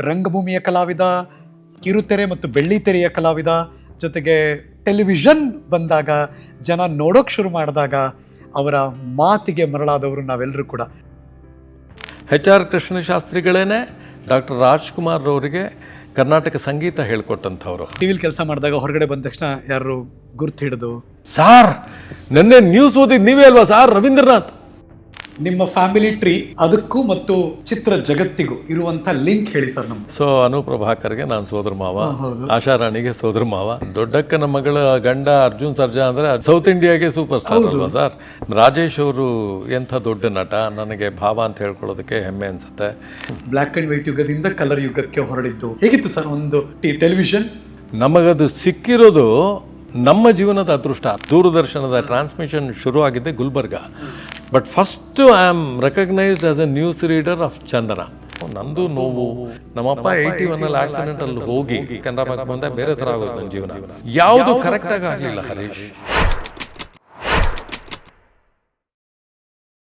ರಂಗಭೂಮಿಯ ಕಲಾವಿದ ಕಿರುತೆರೆ ಮತ್ತು ಬೆಳ್ಳಿತೆರೆಯ ಕಲಾವಿದ ಜೊತೆಗೆ ಟೆಲಿವಿಷನ್ ಬಂದಾಗ ಜನ ನೋಡೋಕ್ಕೆ ಶುರು ಮಾಡಿದಾಗ ಅವರ ಮಾತಿಗೆ ಮರಳಾದವರು ನಾವೆಲ್ಲರೂ ಕೂಡ. ಎಚ್ ಆರ್ ಕೃಷ್ಣಶಾಸ್ತ್ರಿಗಳೇನೆ ಡಾಕ್ಟರ್ ರಾಜ್ಕುಮಾರ್ ಅವರಿಗೆ ಕರ್ನಾಟಕ ಸಂಗೀತ ಹೇಳ್ಕೊಟ್ಟಂಥವ್ರು. ಟಿವಿಲಿ ಕೆಲಸ ಮಾಡಿದಾಗ ಹೊರಗಡೆ ಬಂದ ತಕ್ಷಣ ಯಾರು ಗುರ್ತು ಹಿಡಿದು ಸಾರ್ ನೆನ್ನೆ ನ್ಯೂಸ್ ಓದಿದ್ ನೀವೇ ಅಲ್ವಾ ಸಾರ್ ರವೀಂದ್ರನಾಥ್? ನಿಮ್ಮ ಫ್ಯಾಮಿಲಿ ಟ್ರೀ ಅದಕ್ಕೂ ಮತ್ತು ಚಿತ್ರ ಜಗತ್ತಿಗೂ ಇರುವಂತ ಲಿಂಕ್ ಹೇಳಿ ಸರ್ ನಮ್ಗೆ ಸೊ ಅನುಪ್ರಭಾಕರ್ಗೆ ನಾನು ಸೋದರ ಮಾವ. ಆಶಾ ಆಶಾರಾಣಿಗೆ ಸೋದರ ಮಾವ. ದೊಡ್ಡಕ್ಕನ ಮಗಳ ಗಂಡ ಅರ್ಜುನ್ ಸರ್ಜಾ ಅಂದ್ರೆ ಸೌತ್ ಇಂಡಿಯಾಗೆ ಸೂಪರ್ ಸ್ಟಾರ್ ಅಲ್ವಾ ಸರ್? ರಾಜೇಶ್ ಅವರು ಎಂಥ ದೊಡ್ಡ ನಟ? ನನಗೆ ಭಾವ ಅಂತ ಹೇಳ್ಕೊಳ್ಳೋದಕ್ಕೆ ಹೆಮ್ಮೆ ಅನ್ಸುತ್ತೆ. ಬ್ಲ್ಯಾಕ್ ಅಂಡ್ ವೈಟ್ ಯುಗದಿಂದ ಕಲರ್ ಯುಗಕ್ಕೆ ಹೊರಡಿದ್ದು ಹೇಗಿತ್ತು ಸರ್ ಒಂದು ಟಿ ಟೆಲಿವಿಷನ್ ನಮಗದು ಸಿಕ್ಕಿರೋದು ನಮ್ಮ ಜೀವನದ ಅದೃಷ್ಟ. ದೂರದರ್ಶನದ ಟ್ರಾನ್ಸ್ಮಿಷನ್ ಶುರು ಆಗಿದ್ದೆ Gulbarga. But first I am recognised as a news reader of Chandana ನಂದು ನೋವು. ನಮ್ಮಪ್ಪ ಏಯ್ಟಿ ಒನ್ ಅಲ್ಲಿ ಆಕ್ಸಿಡೆಂಟ್ ಅಲ್ಲಿ ಹೋಗಿ ಕೆನರಾ ಬ್ಯಾಂಕ್ ಬಂದ ಬೇರೆ ತರ ಆಗೋದು ನನ್ನ ಜೀವನ. ಯಾವುದು ಕರೆಕ್ಟ್ ಆಗಿ ಆಗಲಿಲ್ಲ ಹರೀಶ್.